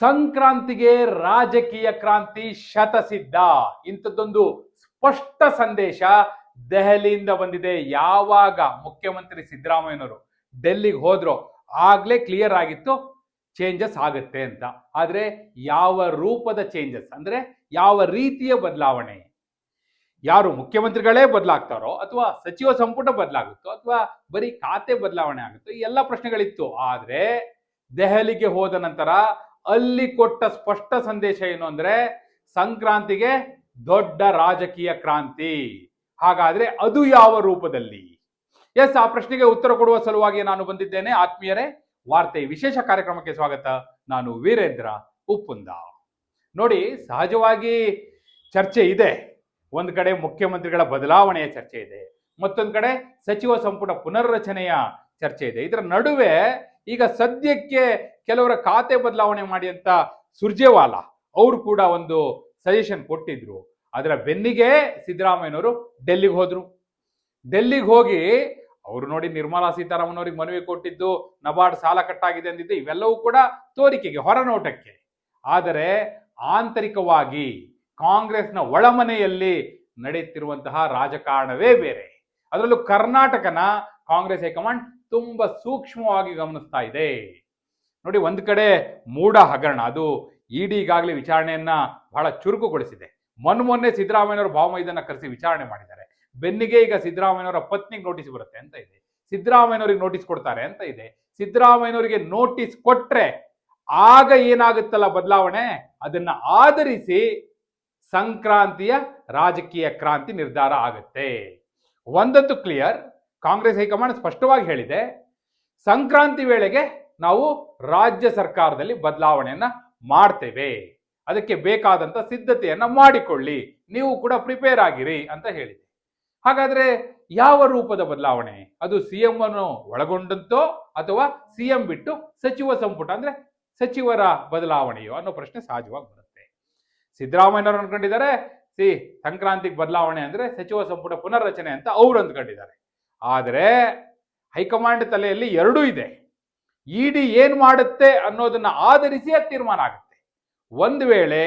ಸಂಕ್ರಾಂತಿಗೆ ರಾಜಕೀಯ ಕ್ರಾಂತಿ ಶತಸಿದ್ಧ. ಇಂಥದ್ದೊಂದು ಸ್ಪಷ್ಟ ಸಂದೇಶ ದೆಹಲಿಯಿಂದ ಬಂದಿದೆ. ಯಾವಾಗ ಮುಖ್ಯಮಂತ್ರಿ ಸಿದ್ದರಾಮಯ್ಯನವರು ಡೆಲ್ಲಿಗೆ ಹೋದ್ರೋ ಆಗ್ಲೇ ಕ್ಲಿಯರ್ ಆಗಿತ್ತು ಚೇಂಜಸ್ ಆಗುತ್ತೆ ಅಂತ. ಆದ್ರೆ ಯಾವ ರೂಪದ ಚೇಂಜಸ್ ಅಂದ್ರೆ ಯಾವ ರೀತಿಯ ಬದಲಾವಣೆ? ಯಾರು ಮುಖ್ಯಮಂತ್ರಿಗಳೇ ಬದಲಾಗ್ತಾರೋ ಅಥವಾ ಸಚಿವ ಸಂಪುಟ ಬದಲಾಗುತ್ತೋ ಅಥವಾ ಬರೀ ಖಾತೆ ಬದಲಾವಣೆ ಆಗುತ್ತೋ ಎಲ್ಲ ಪ್ರಶ್ನೆಗಳಿತ್ತು. ಆದ್ರೆ ದೆಹಲಿಗೆ ಹೋದ ನಂತರ ಅಲ್ಲಿ ಕೊಟ್ಟ ಸ್ಪಷ್ಟ ಸಂದೇಶ ಏನು ಅಂದ್ರೆ ಸಂಕ್ರಾಂತಿಗೆ ದೊಡ್ಡ ರಾಜಕೀಯ ಕ್ರಾಂತಿ. ಹಾಗಾದ್ರೆ ಅದು ಯಾವ ರೂಪದಲ್ಲಿ? ಎಸ್, ಆ ಪ್ರಶ್ನೆಗೆ ಉತ್ತರ ಕೊಡುವ ಸಲುವಾಗಿ ನಾನು ಬಂದಿದ್ದೇನೆ. ಆತ್ಮೀಯರೇ, ವಾರ್ತೆ ವಿಶೇಷ ಕಾರ್ಯಕ್ರಮಕ್ಕೆ ಸ್ವಾಗತ. ನಾನು ವೀರೇಂದ್ರ ಉಪ್ಪುಂದ. ನೋಡಿ, ಸಹಜವಾಗಿ ಚರ್ಚೆ ಇದೆ. ಒಂದು ಕಡೆ ಮುಖ್ಯಮಂತ್ರಿಗಳ ಬದಲಾವಣೆಯ ಚರ್ಚೆ ಇದೆ. ಮತ್ತೊಂದು ಕಡೆ ಸಚಿವ ಸಂಪುಟ ಪುನರ್ರಚನೆಯ ಚರ್ಚೆ ಇದೆ. ಇದರ ನಡುವೆ ಈಗ ಸದ್ಯಕ್ಕೆ ಕೆಲವರ ಖಾತೆ ಬದಲಾವಣೆ ಮಾಡಿ ಅಂತ ಸುರ್ಜೇವಾಲಾ ಅವರು ಕೂಡ ಒಂದು ಸಜೆಷನ್ ಕೊಟ್ಟಿದ್ರು. ಅದರ ಬೆನ್ನಿಗೆ ಸಿದ್ದರಾಮಯ್ಯನವರು ಡೆಲ್ಲಿಗೆ ಹೋದ್ರು. ಡೆಲ್ಲಿಗೆ ಹೋಗಿ ಅವರು ನೋಡಿ ನಿರ್ಮಲಾ ಸೀತಾರಾಮನ್ ಅವರಿಗೆ ಮನವಿ ಕೊಟ್ಟಿದ್ದು, ನಬಾರ್ಡ್ ಸಾಲ ಕಟ್ಟಾಗಿದೆ ಅಂದಿದ್ದು, ಇವೆಲ್ಲವೂ ಕೂಡ ತೋರಿಕೆಗೆ, ಹೊರನೋಟಕ್ಕೆ. ಆದರೆ ಆಂತರಿಕವಾಗಿ ಕಾಂಗ್ರೆಸ್ನ ಒಳಮನೆಯಲ್ಲಿ ನಡೆಯುತ್ತಿರುವಂತಹ ರಾಜಕಾರಣವೇ ಬೇರೆ. ಅದರಲ್ಲೂ ಕರ್ನಾಟಕನ ಕಾಂಗ್ರೆಸ್ ಹೈಕಮಾಂಡ್ ತುಂಬಾ ಸೂಕ್ಷ್ಮವಾಗಿ ಗಮನಿಸ್ತಾ ಇದೆ. ನೋಡಿ, ಒಂದು ಕಡೆ ಮೂಢ ಹಗರಣ, ಅದು ಇಡಿ ಈಗಾಗಲೇ ವಿಚಾರಣೆಯನ್ನ ಬಹಳ ಚುರುಕುಗೊಳಿಸಿದೆ. ಮೊನ್ನೆ ಮೊನ್ನೆ ಸಿದ್ದರಾಮಯ್ಯನವರ ಭಾವಮೈದನ್ನ ಕರೆಸಿ ವಿಚಾರಣೆ ಮಾಡಿದ್ದಾರೆ. ಬೆನ್ನಿಗೆ ಈಗ ಸಿದ್ದರಾಮಯ್ಯನವರ ಪತ್ನಿಗೆ ನೋಟಿಸ್ ಬರುತ್ತೆ ಅಂತ ಇದೆ. ಸಿದ್ದರಾಮಯ್ಯನವರಿಗೆ ನೋಟಿಸ್ ಕೊಡ್ತಾರೆ ಅಂತ ಇದೆ. ಸಿದ್ದರಾಮಯ್ಯನವರಿಗೆ ನೋಟಿಸ್ ಕೊಟ್ರೆ ಆಗ ಏನಾಗುತ್ತಲ್ಲ ಬದಲಾವಣೆ? ಅದನ್ನ ಆಧರಿಸಿ ಸಂಕ್ರಾಂತಿಯ ರಾಜಕೀಯ ಕ್ರಾಂತಿ ನಿರ್ಧಾರ ಆಗುತ್ತೆ. ಒಂದಂತೂ ಕ್ಲಿಯರ್. ಕಾಂಗ್ರೆಸ್ ಹೈಕಮಾಂಡ್ ಸ್ಪಷ್ಟವಾಗಿ ಹೇಳಿದೆ, ಸಂಕ್ರಾಂತಿ ವೇಳೆಗೆ ನಾವು ರಾಜ್ಯ ಸರ್ಕಾರದಲ್ಲಿ ಬದಲಾವಣೆಯನ್ನ ಮಾಡ್ತೇವೆ. ಅದಕ್ಕೆ ಬೇಕಾದಂತ ಸಿದ್ಧತೆಯನ್ನ ಮಾಡಿಕೊಳ್ಳಿ. ನೀವು ಕೂಡ ಪ್ರಿಪೇರ್ ಆಗಿರಿ ಅಂತ ಹೇಳಿದೆ. ಹಾಗಾದ್ರೆ ಯಾವ ರೂಪದ ಬದಲಾವಣೆ? ಅದು ಸಿಎಂ ಅನ್ನು ಒಳಗೊಂಡಂತೋ ಅಥವಾ ಸಿಎಂ ಬಿಟ್ಟು ಸಚಿವ ಸಂಪುಟ ಅಂದ್ರೆ ಸಚಿವರ ಬದಲಾವಣೆಯೋ ಅನ್ನೋ ಪ್ರಶ್ನೆ ಸಹಜವಾಗಿ ಬರುತ್ತೆ. ಸಿದ್ದರಾಮಯ್ಯನವರು ಅನ್ಕೊಂಡಿದ್ದಾರೆ, ಸಿ, ಸಂಕ್ರಾಂತಿಗೆ ಬದಲಾವಣೆ ಅಂದ್ರೆ ಸಚಿವ ಸಂಪುಟ ಪುನರ್ರಚನೆ ಅಂತ ಅವ್ರು ಅಂದ್ಕೊಂಡಿದ್ದಾರೆ. ಆದರೆ ಹೈಕಮಾಂಡ್ ತಲೆಯಲ್ಲಿ ಎರಡೂ ಇದೆ. ಇಡಿ ಏನು ಮಾಡುತ್ತೆ ಅನ್ನೋದನ್ನ ಆಧರಿಸಿ ಅದು ತೀರ್ಮಾನ ಆಗುತ್ತೆ. ಒಂದು ವೇಳೆ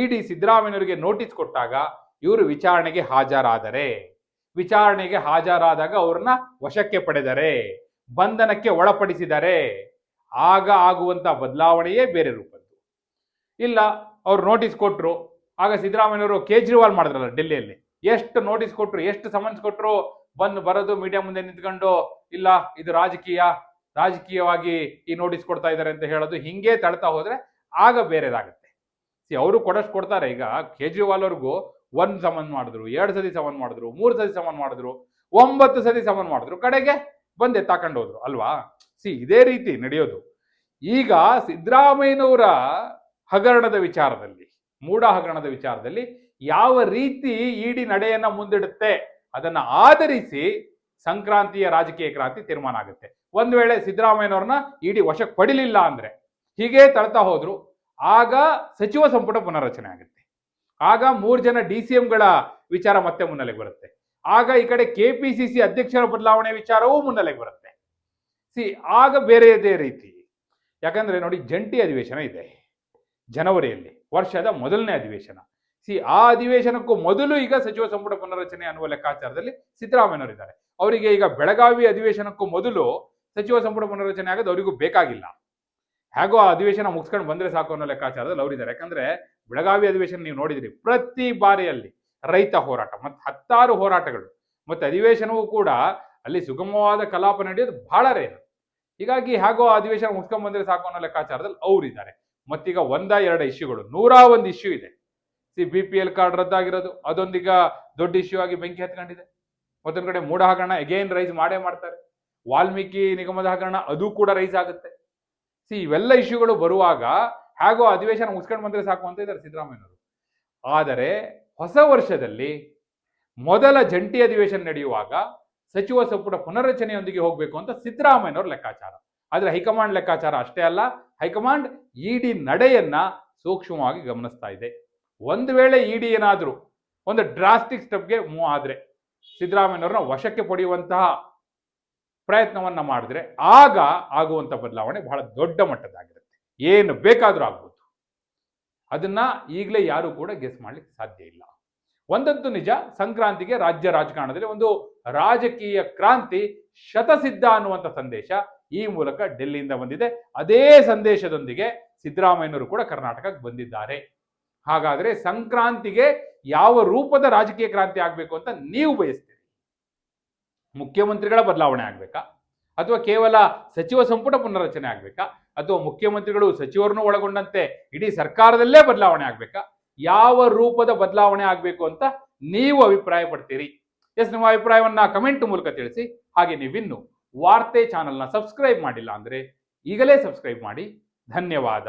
ಇಡಿ ಸಿದ್ದರಾಮಯ್ಯನವರಿಗೆ ನೋಟಿಸ್ ಕೊಟ್ಟಾಗ ಇವರು ವಿಚಾರಣೆಗೆ ಹಾಜರಾದರೆ, ವಿಚಾರಣೆಗೆ ಹಾಜರಾದಾಗ ಅವ್ರನ್ನ ವಶಕ್ಕೆ ಪಡೆದರೆ, ಬಂಧನಕ್ಕೆ ಒಳಪಡಿಸಿದರೆ, ಆಗ ಆಗುವಂತ ಬದಲಾವಣೆಯೇ ಬೇರೆ ರೂಪದ್ದು ಇಲ್ಲ, ಅವ್ರು ನೋಟಿಸ್ ಕೊಟ್ಟರು ಆಗ ಸಿದ್ದರಾಮಯ್ಯನವರು ಕೇಜ್ರಿವಾಲ್ ಮಾಡಿದ್ರಲ್ಲ ಡೆಲ್ಲಿಯಲ್ಲಿ. ಎಷ್ಟು ನೋಟಿಸ್ ಕೊಟ್ಟರು ಎಷ್ಟು ಸಮನ್ಸ್ ಕೊಟ್ರು ಬಂದು ಬರೋದು ಮೀಡಿಯಾ ಮುಂದೆ ನಿಂತ್ಕೊಂಡು, ಇಲ್ಲ, ಇದು ರಾಜಕೀಯ, ರಾಜಕೀಯವಾಗಿ ಈ ನೋಟಿಸ್ ಕೊಡ್ತಾ ಇದ್ದಾರೆ ಅಂತ ಹೇಳೋದು ಹಿಂಗೆ ತಳ್ತಾ ಹೋದ್ರೆ ಆಗ ಬೇರೆದಾಗುತ್ತೆ. ಸಿ ಅವರು ಕೊಡಷ್ಟು ಕೊಡ್ತಾರೆ. ಈಗ ಕೇಜ್ರಿವಾಲ್ ಅವ್ರಿಗೂ ಒಂದ್ ಸಮನ್ ಮಾಡಿದ್ರು, ಎರಡು ಸತಿ ಸಮನ್ ಮಾಡಿದ್ರು, ಮೂರು ಸತಿ ಸಮನ್ ಮಾಡಿದ್ರು, ಒಂಬತ್ತು ಸತಿ ಸಮನ್ ಮಾಡಿದ್ರು, ಕಡೆಗೆ ಬಂದೆ ತಾಕೊಂಡು ಹೋದ್ರು, ಅಲ್ವಾ? ಸಿ ಇದೇ ರೀತಿ ನಡೆಯೋದು. ಈಗ ಸಿದ್ದರಾಮಯ್ಯನವರ ಹಗರಣದ ವಿಚಾರದಲ್ಲಿ, ಮೂಢ ಹಗರಣದ ವಿಚಾರದಲ್ಲಿ ಯಾವ ರೀತಿ ಇಡಿ ನಡೆಯನ್ನ ಮುಂದಿಡುತ್ತೆ? ಅದನ್ನ ಆಧರಿಸಿ ಸಂಕ್ರಾಂತಿಯ ರಾಜಕೀಯ ಕ್ರಾಂತಿ ತೀರ್ಮಾನ ಆಗುತ್ತೆ. ಒಂದ್ ವೇಳೆ ಸಿದ್ದರಾಮಯ್ಯನವ್ರನ್ನ ಇಡಿ ವಶಕ್ಕೆ ಪಡಿಲಿಲ್ಲ ಅಂದ್ರೆ ಹೀಗೆ ತಳ್ತಾ ಹೋದ್ರು, ಆಗ ಸಚಿವ ಸಂಪುಟ ಪುನರ್ರಚನೆ ಆಗುತ್ತೆ. ಆಗ ಮೂರು ಜನ ಡಿ ಸಿ ಎಂಗಳ ವಿಚಾರ ಮತ್ತೆ ಮುನ್ನೆಲೆಗೆ ಬರುತ್ತೆ. ಆಗ ಈ ಕಡೆ ಕೆಪಿಸಿಸಿ ಅಧ್ಯಕ್ಷರ ಬದಲಾವಣೆ ವಿಚಾರವೂ ಮುನ್ನೆಲೆಗೆ ಬರುತ್ತೆ. ಸಿ, ಆಗ ಬೇರೆಯದೇ ರೀತಿ. ಯಾಕಂದ್ರೆ ನೋಡಿ, ಜಂಟಿ ಅಧಿವೇಶನ ಇದೆ. ಜನವರಿಯಲ್ಲಿ, ವರ್ಷದ ಮೊದಲನೇ ಅಧಿವೇಶನ. ಸಿ, ಆ ಅಧಿವೇಶನಕ್ಕೂ ಮೊದಲು ಈಗ ಸಚಿವ ಸಂಪುಟ ಪುನರ್ರಚನೆ ಅನ್ನುವ ಲೆಕ್ಕಾಚಾರದಲ್ಲಿ ಸಿದ್ದರಾಮಯ್ಯನವರಿದ್ದಾರೆ. ಅವರಿಗೆ ಈಗ ಬೆಳಗಾವಿ ಅಧಿವೇಶನಕ್ಕೂ ಮೊದಲು ಸಚಿವ ಸಂಪುಟ ಪುನರ್ರಚನೆ ಆಗೋದು ಅವರಿಗೂ ಬೇಕಾಗಿಲ್ಲ. ಹೇಗೋ ಆ ಅಧಿವೇಶನ ಮುಗಿಸ್ಕೊಂಡು ಬಂದ್ರೆ ಸಾಕು ಅನ್ನೋ ಲೆಕ್ಕಾಚಾರದಲ್ಲಿ ಅವರಿದ್ದಾರೆ. ಯಾಕಂದ್ರೆ ಬೆಳಗಾವಿ ಅಧಿವೇಶನ ನೀವು ನೋಡಿದ್ರಿ, ಪ್ರತಿ ಬಾರಿಯಲ್ಲಿ ರೈತ ಹೋರಾಟ, ಮತ್ತೆ ಹತ್ತಾರು ಹೋರಾಟಗಳು, ಮತ್ತೆ ಅಧಿವೇಶನವೂ ಕೂಡ ಅಲ್ಲಿ ಸುಗಮವಾದ ಕಲಾಪ ನಡೆಯೋದು ಬಹಳ ರೇರು. ಹೀಗಾಗಿ ಹೇಗೋ ಆ ಅಧಿವೇಶನ ಮುಗಿಸ್ಕೊಂಡು ಬಂದ್ರೆ ಸಾಕು ಅನ್ನೋ ಲೆಕ್ಕಾಚಾರದಲ್ಲಿ ಅವರಿದ್ದಾರೆ. ಮತ್ತೀಗ ಒಂದ ಎರಡು ಇಶ್ಯೂಗಳು, ನೂರ ಒಂದು ಇಶ್ಯೂ ಇದೆ. C B P L card ರದ್ದಾಗಿರೋದು, ಅದೊಂದೀಗ ದೊಡ್ಡ ಇಶ್ಯೂ ಆಗಿ ಬೆಂಕಿ ಹತ್ಕೊಂಡಿದೆ. ಮತ್ತೊಂದು ಕಡೆ ಮೂಡ ಹಗರಣ ಅಗೇನ್ ರೈಸ್ ಮಾಡೇ ಮಾಡ್ತಾರೆ. ವಾಲ್ಮೀಕಿ ನಿಗಮದ ಹಗರಣ ಅದು ಕೂಡ ರೈಸ್ ಆಗುತ್ತೆ. ಸಿ, ಇವೆಲ್ಲ ಇಶ್ಯೂಗಳು ಬರುವಾಗ ಹೇಗೋ ಅಧಿವೇಶನ ಮುಗಿಸ್ಕೊಂಡು ಬಂದ್ರೆ ಸಾಕು ಅಂತ ಇದ್ದಾರೆ ಸಿದ್ದರಾಮಯ್ಯನವರು. ಆದರೆ ಹೊಸ ವರ್ಷದಲ್ಲಿ ಮೊದಲ ಜಂಟಿ ಅಧಿವೇಶನ ನಡೆಯುವಾಗ ಸಚಿವ ಸಂಪುಟ ಪುನರ್ರಚನೆಯೊಂದಿಗೆ ಹೋಗಬೇಕು ಅಂತ ಸಿದ್ದರಾಮಯ್ಯನವ್ರ ಲೆಕ್ಕಾಚಾರ. ಆದರೆ ಹೈಕಮಾಂಡ್ ಲೆಕ್ಕಾಚಾರ ಅಷ್ಟೇ ಅಲ್ಲ, ಹೈಕಮಾಂಡ್ ಇಡಿ ನಡೆಯನ್ನ ಸೂಕ್ಷ್ಮವಾಗಿ ಗಮನಿಸ್ತಾ ಇದೆ. ಒಂದು ವೇಳೆ ಇಡಿ ಏನಾದರೂ, ಒಂದು ಡ್ರಾಸ್ಟಿಕ್ ಸ್ಟೆಪ್ಗೆ ಮೂವ್ ಆದರೆ ಸಿದ್ದರಾಮಯ್ಯವ್ರನ್ನ ವಶಕ್ಕೆ ಪಡೆಯುವಂತಹ ಪ್ರಯತ್ನವನ್ನು ಮಾಡಿದ್ರೆ ಆಗ ಆಗುವಂಥ ಬದಲಾವಣೆ ಬಹಳ ದೊಡ್ಡ ಮಟ್ಟದಾಗಿರುತ್ತೆ. ಏನು ಬೇಕಾದರೂ ಆಗ್ಬೋದು. ಅದನ್ನು ಈಗಲೇ ಯಾರೂ ಕೂಡ ಗೆಸ್ ಮಾಡಲಿಕ್ಕೆ ಸಾಧ್ಯ ಇಲ್ಲ. ಒಂದಂತೂ ನಿಜ, ಸಂಕ್ರಾಂತಿಗೆ ರಾಜ್ಯ ರಾಜಕಾರಣದಲ್ಲಿ ಒಂದು ರಾಜಕೀಯ ಕ್ರಾಂತಿ ಶತಸಿದ್ಧ ಅನ್ನುವಂಥ ಸಂದೇಶ ಈ ಮೂಲಕ ಡೆಲ್ಲಿಯಿಂದ ಬಂದಿದೆ. ಅದೇ ಸಂದೇಶದೊಂದಿಗೆ ಸಿದ್ದರಾಮಯ್ಯನವರು ಕೂಡ ಕರ್ನಾಟಕಕ್ಕೆ ಬಂದಿದ್ದಾರೆ. ಹಾಗಾದ್ರೆ ಸಂಕ್ರಾಂತಿಗೆ ಯಾವ ರೂಪದ ರಾಜಕೀಯ ಕ್ರಾಂತಿ ಆಗಬೇಕು ಅಂತ ನೀವು ಬಯಸ್ತೀರಿ? ಮುಖ್ಯಮಂತ್ರಿಗಳ ಬದಲಾವಣೆ ಆಗಬೇಕಾ? ಅಥವಾ ಕೇವಲ ಸಚಿವ ಸಂಪುಟ ಪುನರ್ರಚನೆ ಆಗಬೇಕಾ? ಅಥವಾ ಮುಖ್ಯಮಂತ್ರಿಗಳು ಸಚಿವರನ್ನು ಒಳಗೊಂಡಂತೆ ಇಡೀ ಸರ್ಕಾರದಲ್ಲೇ ಬದಲಾವಣೆ ಆಗಬೇಕಾ? ಯಾವ ರೂಪದ ಬದಲಾವಣೆ ಆಗಬೇಕು ಅಂತ ನೀವು ಅಭಿಪ್ರಾಯ ಪಡ್ತೀರಿ ಎಸ್, ನಿಮ್ಮ ಅಭಿಪ್ರಾಯವನ್ನ ಕಮೆಂಟ್ ಮೂಲಕ ತಿಳಿಸಿ. ಹಾಗೆ ನೀವಿನ್ನು ವಾರ್ತೆ ಚಾನಲ್ನ ಸಬ್ಸ್ಕ್ರೈಬ್ ಮಾಡಿಲ್ಲ ಅಂದ್ರೆ ಈಗಲೇ ಸಬ್ಸ್ಕ್ರೈಬ್ ಮಾಡಿ. ಧನ್ಯವಾದ.